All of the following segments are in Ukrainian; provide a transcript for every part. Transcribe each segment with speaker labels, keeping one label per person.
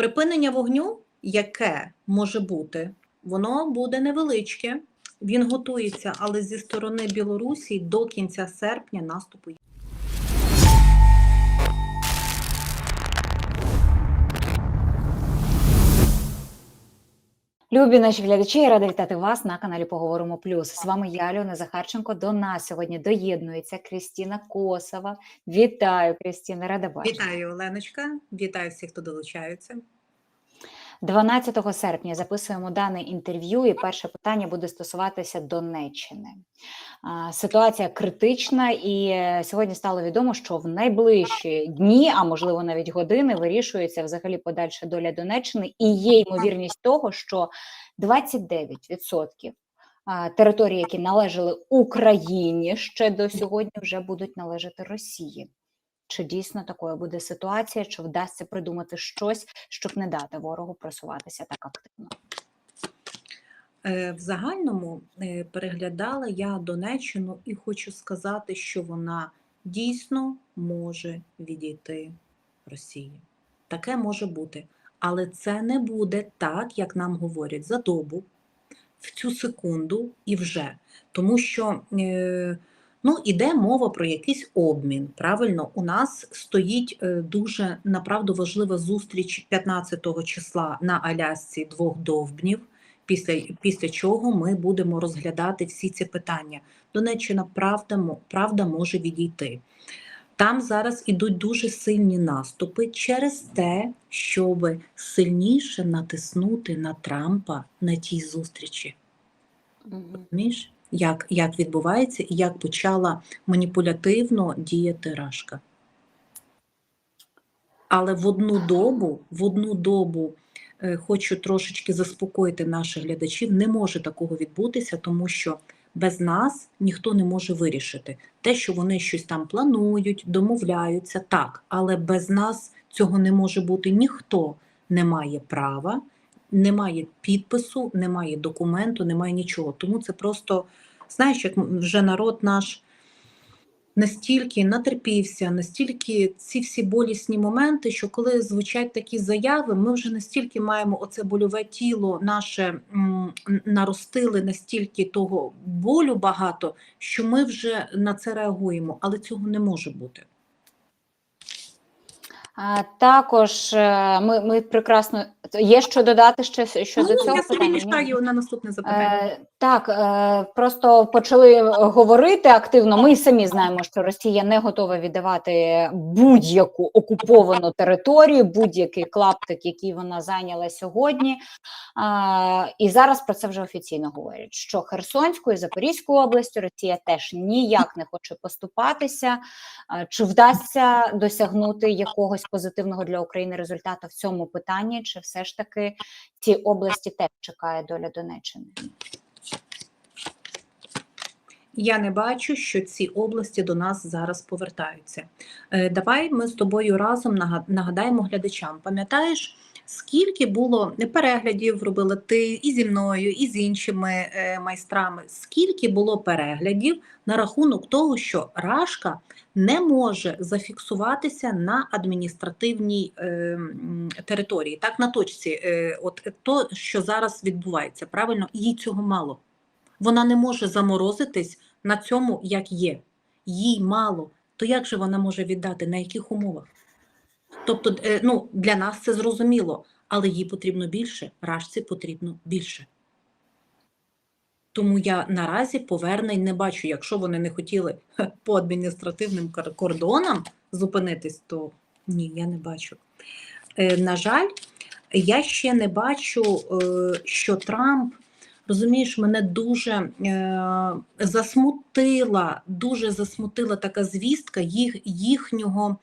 Speaker 1: Припинення вогню, яке може бути, воно буде невеличке. Він готується, але зі сторони Білорусі до кінця серпня наступу.
Speaker 2: Любі наші глядачі, я рада вітати вас на каналі Поговоримо Плюс. З вами я, Альона Захарченко. До нас сьогодні доєднується Крістіна Косова. Вітаю, Крістіна, рада бачити.
Speaker 1: Вітаю, Оленочка. Вітаю всіх, хто долучається.
Speaker 2: 12 серпня записуємо дане інтерв'ю, і перше питання буде стосуватися Донеччини. Ситуація критична, і е, сьогодні стало відомо, що в найближчі дні, а можливо навіть години, вирішується взагалі подальша доля Донеччини, і є ймовірність того, що 29% а, територій, які належали Україні ще до сьогодні, вже будуть належати Росії. Чи дійсно такою буде ситуація, чи вдасться придумати щось, щоб не дати ворогу просуватися так активно?
Speaker 1: Е, В загальному е, переглядала я Донеччину і хочу сказати, що вона дійсно може відійти Росії. Таке може бути. Але це не буде так, як нам говорять, за добу, в цю секунду і вже. Тому що е, ну, іде мова про якийсь обмін. Правильно, у нас стоїть е, дуже направду важлива зустріч 15 числа на Алясці двох довбнів після, після чого ми будемо розглядати всі ці питання. Донеччина правда, правда може відійти. Там зараз ідуть дуже сильні наступи через те, щоб сильніше натиснути на Трампа на тій зустрічі. Розумієш, як, як відбувається і як почала маніпулятивно діяти Рашка. Але в одну добу, в одну добу е, хочу трошечки заспокоїти наших глядачів, не може такого відбутися, тому що без нас ніхто не може вирішити. Те, що вони щось там планують, домовляються, так, але без нас цього не може бути. Ніхто не має права, немає підпису, немає документу, немає нічого. Тому це просто, знаєш, як вже народ наш настільки натерпівся, настільки ці всі болісні моменти, що коли звучать такі заяви, ми вже настільки маємо оце больове тіло наше м, наростили настільки того болю багато, що ми вже на це реагуємо, але цього не може бути.
Speaker 2: А, також е, ми, ми прекрасно є що додати ще щодо
Speaker 1: ну,
Speaker 2: цього
Speaker 1: я собі мішаю на наступне запитання.
Speaker 2: Е, так, е, просто почали говорити активно. Ми самі знаємо, що Росія не готова віддавати будь-яку окуповану територію, будь-який клаптик, який вона зайняла сьогодні. А, і зараз про це вже офіційно говорять, що Херсонською і Запорізькою областю Росія теж ніяк не хоче поступатися. Чи вдасться досягнути якогось позитивного для України результату в цьому питанні, чи все ж таки ці області теж чекає доля Донеччини?
Speaker 1: Я не бачу, що ці області до нас зараз повертаються. Е, Давай ми з тобою разом нагадаємо глядачам. Пам'ятаєш, скільки було переглядів робила ти і зі мною, і з іншими е, майстрами? Скільки було переглядів на рахунок того, що Рашка не може зафіксуватися на адміністративній е, території, так на точці, е, от то, що зараз відбувається, правильно, їй цього мало. Вона не може заморозитись на цьому, як є. Їй мало. То як же вона може віддати? На яких умовах? Тобто, е, ну, для нас це зрозуміло, але їй потрібно більше, рашці потрібно більше. Тому я наразі повернень не бачу. Якщо вони не хотіли по адміністративним кордонам зупинитись, то ні, я не бачу. Е, На жаль, я ще не бачу, е, що Трамп Розумієш, мене дуже е, засмутила, дуже засмутила така звістка їх, їхнього,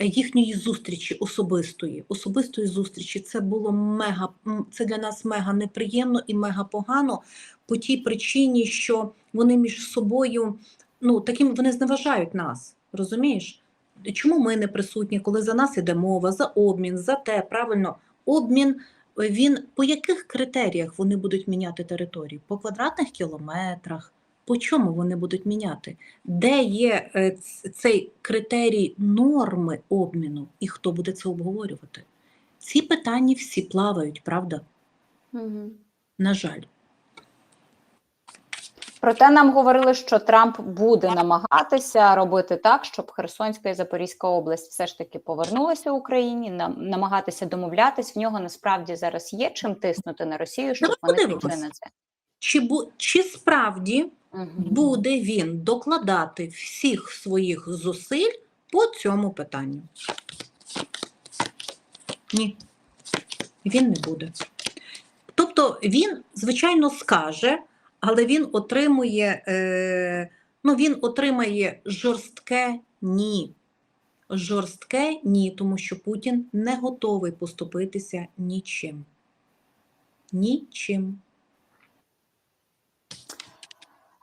Speaker 1: їхньої зустрічі особистої. Особистої зустрічі. Це було мега, це для нас мега неприємно і мега погано по тій причині, що вони між собою, ну, таким вони зневажають нас. Розумієш? Чому ми не присутні, коли за нас іде мова, за обмін, за те, правильно, обмін він по яких критеріях вони будуть міняти території? По квадратних кілометрах? По чому вони будуть міняти? Де є е, цей критерій норми обміну і хто буде це обговорювати? Ці питання всі плавають, правда?
Speaker 2: Мгм.
Speaker 1: На жаль.
Speaker 2: Проте нам говорили, що Трамп буде намагатися робити так, щоб Херсонська і Запорізька область все ж таки повернулася Україні, нам намагатися домовлятись. В нього насправді зараз є чим тиснути на Росію, щоб
Speaker 1: Ну,
Speaker 2: вони пішли на це.
Speaker 1: Чи, бу, чи справді. Буде він докладати всіх своїх зусиль по цьому питанню? Ні, він не буде. Тобто він, звичайно, скаже, але він отримує, е, ну, він отримає жорстке ні. Жорстке ні, тому що Путін не готовий поступитися нічим. Нічим.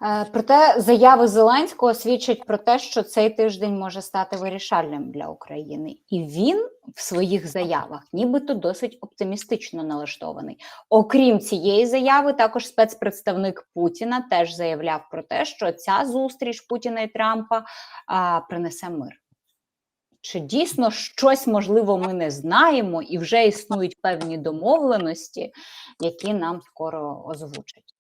Speaker 2: Е, Проте заяви Зеленського свідчать про те, що цей тиждень може стати вирішальним для України, і він в своїх заявах нібито досить оптимістично налаштований. Окрім цієї заяви, також спецпредставник Путіна теж заявляв про те, що ця зустріч Путіна і Трампа а, принесе мир. Чи дійсно щось можливо ми не знаємо, і вже існують певні домовленості, які нам скоро озвучать?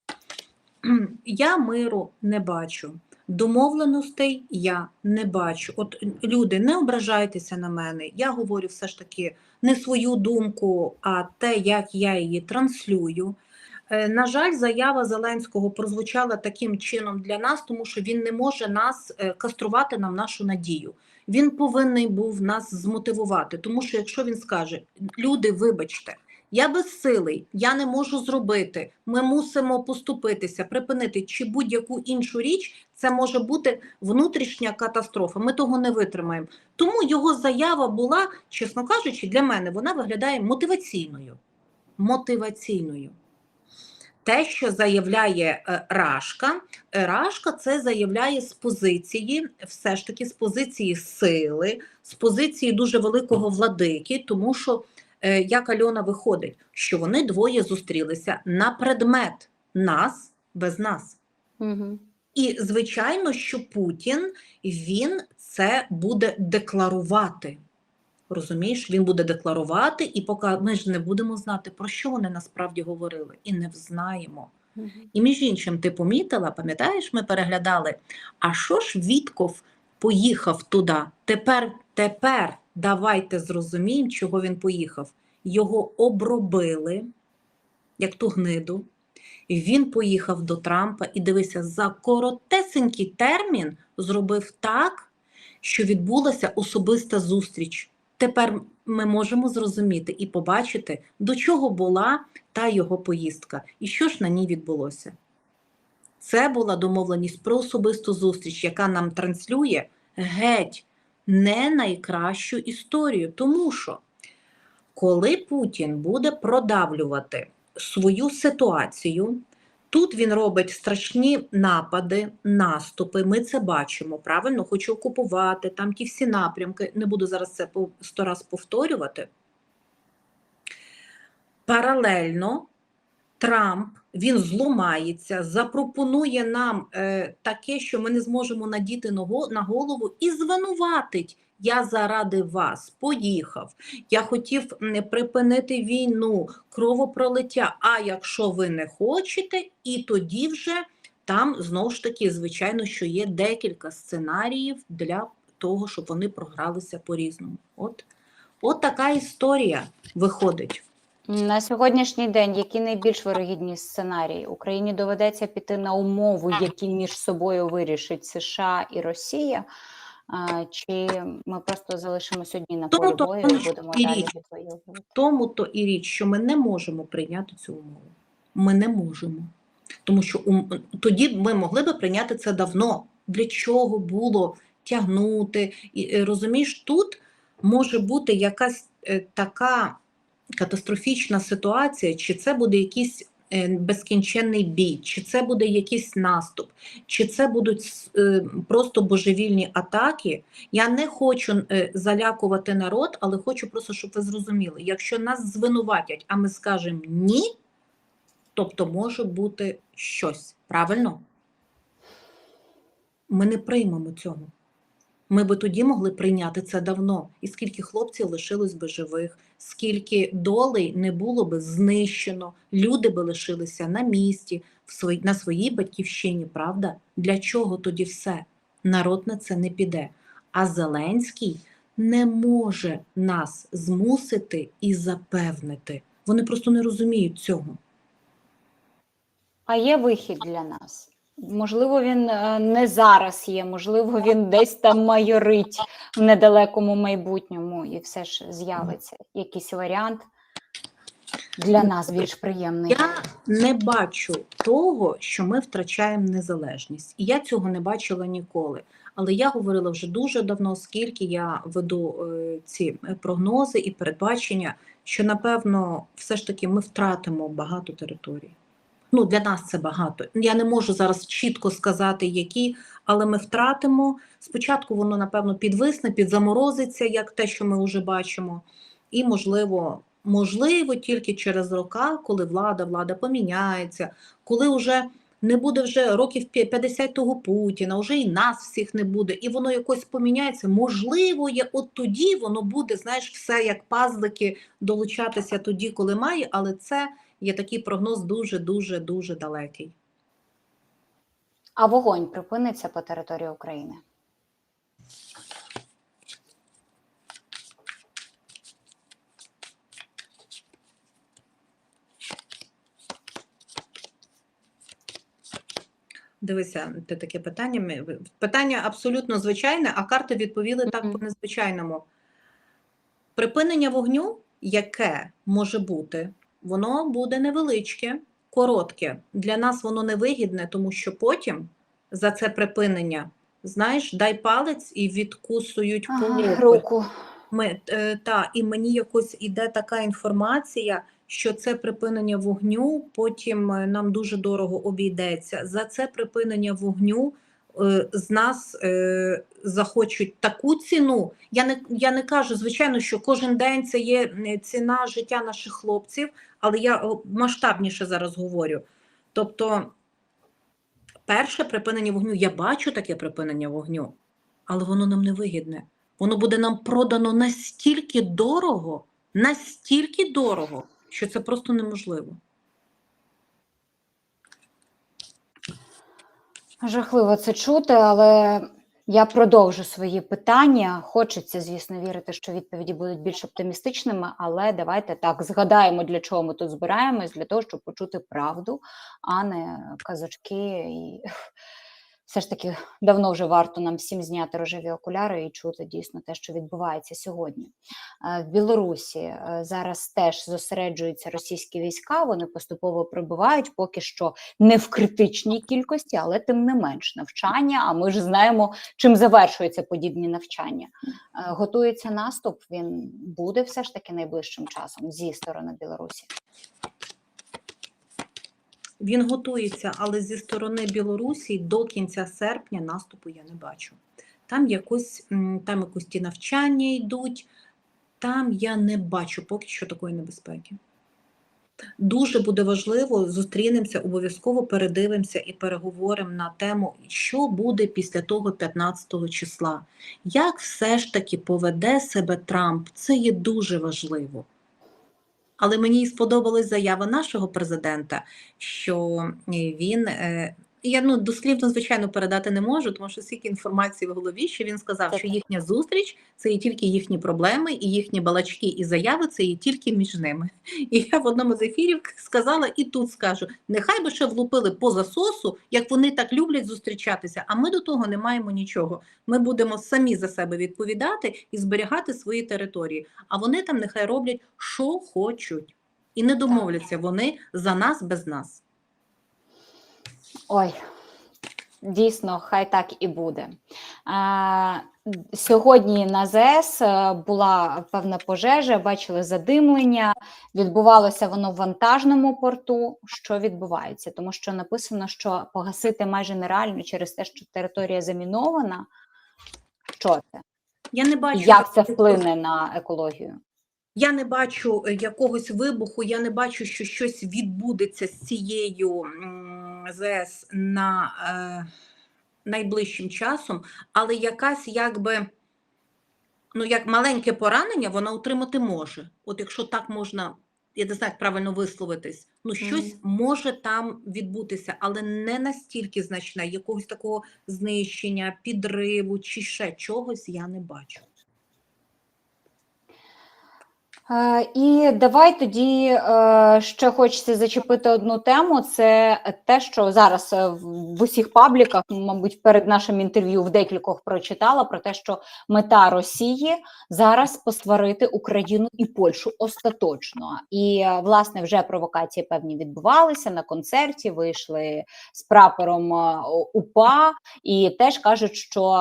Speaker 1: Я миру не бачу. Домовленостей я не бачу. От люди, не ображайтеся на мене. Я говорю все ж таки не свою думку, а те, як я її транслюю. Е, На жаль, заява Зеленського прозвучала таким чином для нас, тому що він не може нас е, каструвати нам нашу надію. Він повинен був нас змотивувати, тому що якщо він скаже: люди, вибачте, я безсилий, я не можу зробити. Ми мусимо поступитися, припинити чи будь-яку іншу річ. Це може бути внутрішня катастрофа. Ми того не витримаємо. Тому його заява була, чесно кажучи, для мене вона виглядає мотиваційною. Мотиваційною. Те, що заявляє е, Рашка, е, Рашка це заявляє з позиції, все ж таки з позиції сили, з позиції дуже великого владики, тому що як Альона виходить, що вони двоє зустрілися на предмет нас без нас.
Speaker 2: Угу.
Speaker 1: І звичайно, що Путін він це буде декларувати. Розумієш, він буде декларувати, і поки ми ж не будемо знати, про що вони насправді говорили, і не взнаємо. І між іншим, ти помітила, пам'ятаєш, ми переглядали, а що ж Вітков поїхав туди? Тепер, тепер давайте зрозуміємо, чого він поїхав. Його обробили, як ту гниду. Він поїхав до Трампа і дивися, за коротесенький термін зробив так, що відбулася особиста зустріч. Тепер ми можемо зрозуміти і побачити, до чого була та його поїздка, і що ж на ній відбулося. Це була домовленість про особисту зустріч, яка нам транслює геть не найкращу історію. Тому що, коли Путін буде продавлювати свою ситуацію, тут він робить страшні напади, наступи. Ми це бачимо. Правильно, хочу окупувати там ті всі напрямки. Не буду зараз це сто раз повторювати. Паралельно Трамп він зломається, запропонує нам е, таке, що ми не зможемо надіти на на голову, і звинуватить. Я заради вас поїхав. Я хотів м, припинити війну, кровопролиття. А якщо ви не хочете, і тоді вже там знову ж таки, звичайно, що є декілька сценаріїв для того, щоб вони програлися по-різному. От, от така історія виходить.
Speaker 2: На сьогоднішній день які найбільш вирогідні сценарії? Україні доведеться піти на умови, які між собою вирішить США і Росія. А, Чи ми просто залишимось одні на
Speaker 1: Тому
Speaker 2: полі
Speaker 1: то
Speaker 2: бою
Speaker 1: тому
Speaker 2: і будемо
Speaker 1: і
Speaker 2: далі відвоювати?
Speaker 1: Тому то і річ, що ми не можемо прийняти цю умову. Ми не можемо. Тому що ум- тоді ми могли би прийняти це давно. Для чого було тягнути? І е, розумієш, тут може бути якась е, така катастрофічна ситуація, чи це буде якийсь е, безкінченний бій, чи це буде якийсь наступ, чи це будуть е, просто божевільні атаки. Я не хочу е, залякувати народ, але хочу просто, щоб ви зрозуміли, якщо нас звинуватять, а ми скажемо ні, тобто може бути щось. Правильно? Ми не приймемо цього. Ми би тоді могли прийняти це давно. І скільки хлопців лишилось би живих, скільки долей не було би знищено, люди би лишилися на місці, на своїй батьківщині, правда? Для чого тоді все? Народ на це не піде. А Зеленський не може нас змусити і запевнити. Вони просто не розуміють цього.
Speaker 2: А є вихід для нас? Можливо, він е, не зараз є, можливо, він десь там майорить в недалекому майбутньому, і все ж з'явиться якийсь варіант для нас більш приємний.
Speaker 1: Я не бачу того, що ми втрачаємо незалежність, і я цього не бачила ніколи. Але я говорила вже дуже давно, скільки я веду е, ці прогнози і передбачення, що напевно все ж таки ми втратимо багато територій. Ну, для нас це багато. Я не можу зараз чітко сказати, які, але ми втратимо. Спочатку воно, напевно, підвисне, підзаморозиться, як те, що ми вже бачимо. І, можливо, можливо, тільки через роки, коли влада, влада поміняється, коли вже не буде вже років п'я- 50 того Путіна, вже і нас всіх не буде, і воно якось поміняється. Можливо, є от тоді воно буде, знаєш, все як пазлики долучатися тоді, коли має, але це є такий прогноз дуже, дуже, дуже далекий.
Speaker 2: А вогонь припиниться по території України?
Speaker 1: Дивися, ти таке питання. Питання абсолютно звичайне, а карти відповіли так
Speaker 2: Мгм.
Speaker 1: по незвичайному. Припинення вогню, яке може бути, воно буде невеличке, коротке. Для нас воно невигідне, тому що потім за це припинення, знаєш, дай палець і відкусують
Speaker 2: Ага, руку.
Speaker 1: Ми, е, та, і мені якось іде така інформація, що це припинення вогню потім е, нам дуже дорого обійдеться. За це припинення вогню з нас е, захочуть таку ціну. Я не, я не кажу, звичайно, що кожен день це є е, ціна життя наших хлопців, але я масштабніше зараз говорю. Тобто, перше припинення вогню, я бачу таке припинення вогню, але воно нам не вигідне. Воно буде нам продано настільки дорого, настільки дорого, що це просто неможливо.
Speaker 2: Жахливо це чути, але я продовжу свої питання. Хочеться, звісно, вірити, що відповіді будуть більш оптимістичними, але давайте так згадаємо, для чого ми тут збираємось, для того, щоб почути правду, а не казочки. І все ж таки давно вже варто нам всім зняти рожеві окуляри і чути дійсно те, що відбувається сьогодні. Е, В Білорусі е, зараз теж зосереджуються російські війська. Вони поступово прибувають, поки що не в критичній кількості, але тим не менш навчання. А ми ж знаємо, чим завершуються подібні навчання. Е, Готується наступ. Він буде все ж таки найближчим часом зі сторони Білорусі.
Speaker 1: Він готується, але зі сторони Білорусі до кінця серпня наступу я не бачу. Там якось там якось ті навчання йдуть, там я не бачу поки що такої небезпеки. Дуже буде важливо, зустрінемося, обов'язково передивимося і переговоримо на тему, що буде після того 15 числа. Як все ж таки поведе себе Трамп, це є дуже важливо. Але мені сподобалась заява нашого президента, що е, він е, я ну дослівно звичайно передати не можу, тому що стільки інформації в голові, що він сказав, що їхня зустріч це є тільки їхні проблеми, і їхні балачки і заяви це є тільки між ними. І я в одному з ефірів сказала, і тут скажу: нехай би ще влупили по засосу, як вони так люблять зустрічатися. А ми до того не маємо нічого. Ми будемо самі за себе відповідати і зберігати свої території. А вони там нехай роблять, що хочуть, і не домовляться вони за нас без нас.
Speaker 2: Ой, дійсно, хай так і буде. А, сьогодні на ЗС е, була певна пожежа, бачили задимлення. Відбувалося воно в вантажному порту. Що відбувається? Тому що написано, що погасити майже нереально через те, що територія замінована. Що це?
Speaker 1: Я не бачу,
Speaker 2: Як це вплине на екологію?
Speaker 1: Я не бачу е, якогось вибуху, я не бачу, що щось відбудеться з цією ЗС на е, найближчим часом, але якась якби Ну, як маленьке поранення вона отримати може. От якщо так можна, я не знаю, як правильно висловитись, ну щось може там відбутися, але не настільки значне, якогось такого знищення, підриву чи ще чогось я не бачу.
Speaker 2: Е, І давай тоді е, ще хочеться зачепити одну тему. Це те, що зараз е, в усіх пабліках, мабуть, перед нашим інтерв'ю в декількох прочитала про те, що мета Росії зараз посварити Україну і Польщу остаточно. І е, власне вже провокації певні відбувалися на концерті. Вийшли з прапором е, УПА, і теж кажуть, що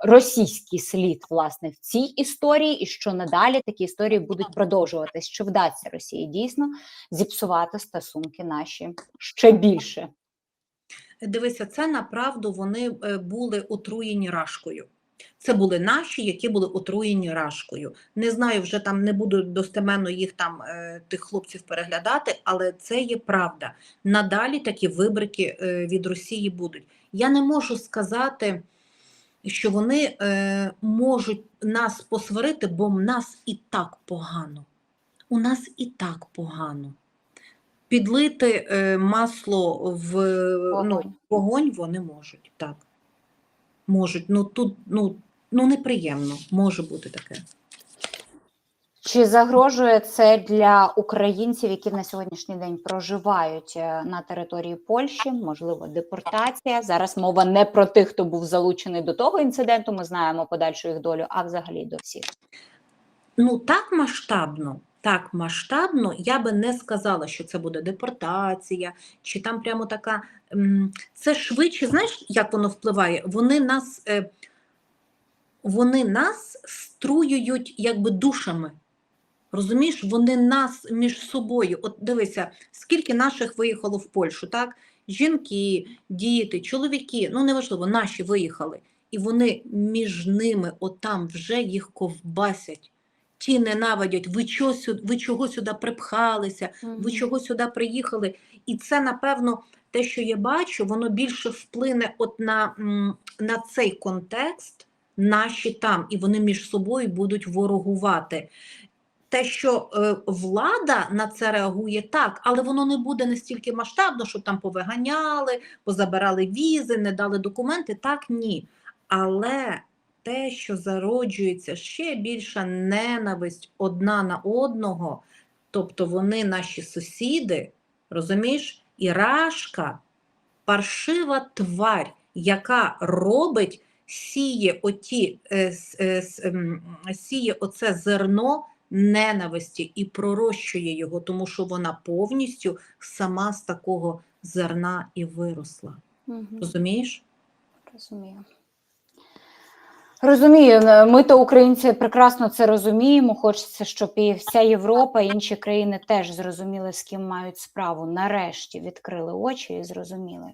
Speaker 2: російський слід власне в цій історії, і що надалі такі історії будуть продовжуватись. Що вдасться Росії дійсно зіпсувати стосунки наші ще більше.
Speaker 1: Дивися, це направду вони е, були отруєні рашкою. Це були наші, які були отруєні рашкою. Не знаю, вже там не буду достеменно їх там е, тих хлопців переглядати, але це є правда. Надалі такі вибрики е, від Росії будуть. Я не можу сказати, що вони е, можуть нас посварити, бо в нас і так погано. У нас і так погано. Підлити е, масло в ну,
Speaker 2: Вогонь.
Speaker 1: вогонь вони можуть, так. Можуть. Ну тут ну, ну неприємно, може бути таке.
Speaker 2: Чи загрожує це для українців, які на сьогоднішній день проживають е, на території Польщі? Можливо, депортація. Зараз мова не про тих, хто був залучений до того інциденту. Ми знаємо подальшу їх долю, а взагалі до всіх.
Speaker 1: Ну так масштабно, так масштабно, я би не сказала, що це буде депортація, чи там прямо така. Це швидше, знаєш, як воно впливає? Вони нас, е, вони нас струюють якби душами. Розумієш, вони нас між собою. От дивися, скільки наших виїхало в Польщу, так? Жінки, діти, чоловіки, ну неважливо, наші виїхали. І вони між ними отам вже їх ковбасять. Ті ненавидять, ви чого, ви чого сюди припхалися, ви чого сюди приїхали. І це, напевно, те, що я бачу, воно більше вплине от на, на цей контекст, наші там, і вони між собою будуть ворогувати. Те, що е, влада на це реагує так, але воно не буде настільки масштабно, що там повиганяли, позабирали візи, не дали документи. Так, ні. Але те, що зароджується ще більша ненависть одна на одного, тобто вони наші сусіди, розумієш, і рашка, паршива тварь, яка робить, сіє оті, е, е, ем, сіє оце зерно ненависті і пророщує його, тому що вона повністю сама з такого зерна і виросла.
Speaker 2: Мгм.
Speaker 1: Розумієш?
Speaker 2: Розумію. Розумію, ми то українці прекрасно це розуміємо. Хочеться, щоб і вся Європа, і інші країни теж зрозуміли, з ким мають справу. Нарешті відкрили очі і зрозуміли.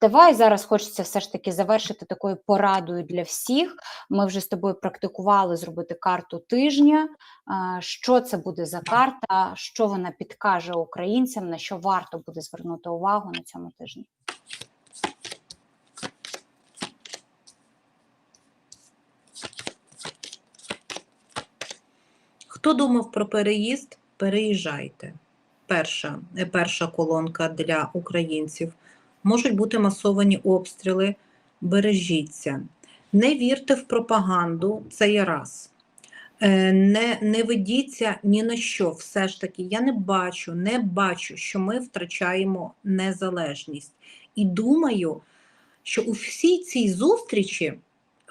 Speaker 2: Давай зараз хочеться все ж таки завершити такою порадою для всіх. Ми вже з тобою практикували зробити карту тижня. Що це буде за карта? Що вона підкаже українцям? На що варто буде звернути увагу на цьому тижні?
Speaker 1: Хто думав про переїзд, переїжджайте. Перша, перша колонка для українців. Можуть бути масовані обстріли, бережіться. Не вірте в пропаганду, це є раз. Е, Не, не ведіться ні на що. Все ж таки, я не бачу, не бачу, що ми втрачаємо незалежність. І думаю, що у всій цій зустрічі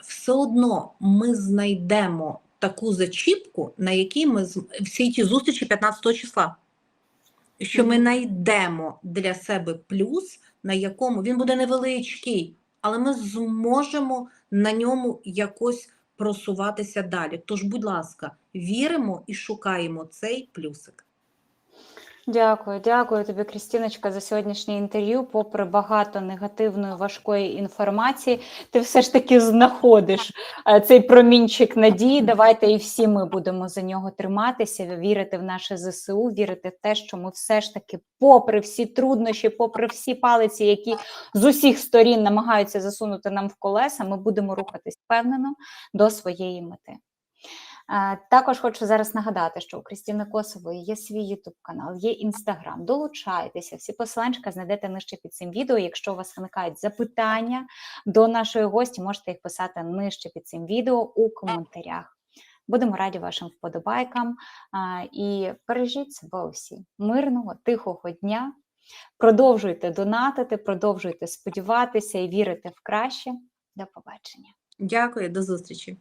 Speaker 1: все одно ми знайдемо таку зачіпку, на якій ми всі ті зустрічі 15 числа. Що ми знайдемо для себе плюс, на якому він буде невеличкий, але ми зможемо на ньому якось просуватися далі. Тож, будь ласка, віримо і шукаємо цей плюсик.
Speaker 2: Дякую, дякую тобі, Крістіночка, за сьогоднішнє інтерв'ю. Попри багато негативної важкої інформації, ти все ж таки знаходиш е, цей промінчик надії. Давайте і всі ми будемо за нього триматися, вірити в наше ЗСУ, вірити в те, що ми все ж таки, попри всі труднощі, попри всі палиці, які з усіх сторін намагаються засунути нам в колеса, ми будемо рухатись впевнено до своєї мети. Також хочу зараз нагадати, що у Крістіни Косової є свій Ютуб канал, є інстаграм. Долучайтеся, всі посиланчика знайдете нижче під цим відео. Якщо у вас виникають запитання до нашої гості, можете їх писати нижче під цим відео у коментарях. Будемо раді вашим вподобайкам і бережіть себе усі. Мирного, тихого дня. Продовжуйте донатити, продовжуйте сподіватися і вірити в краще. До побачення.
Speaker 1: Дякую, до зустрічі.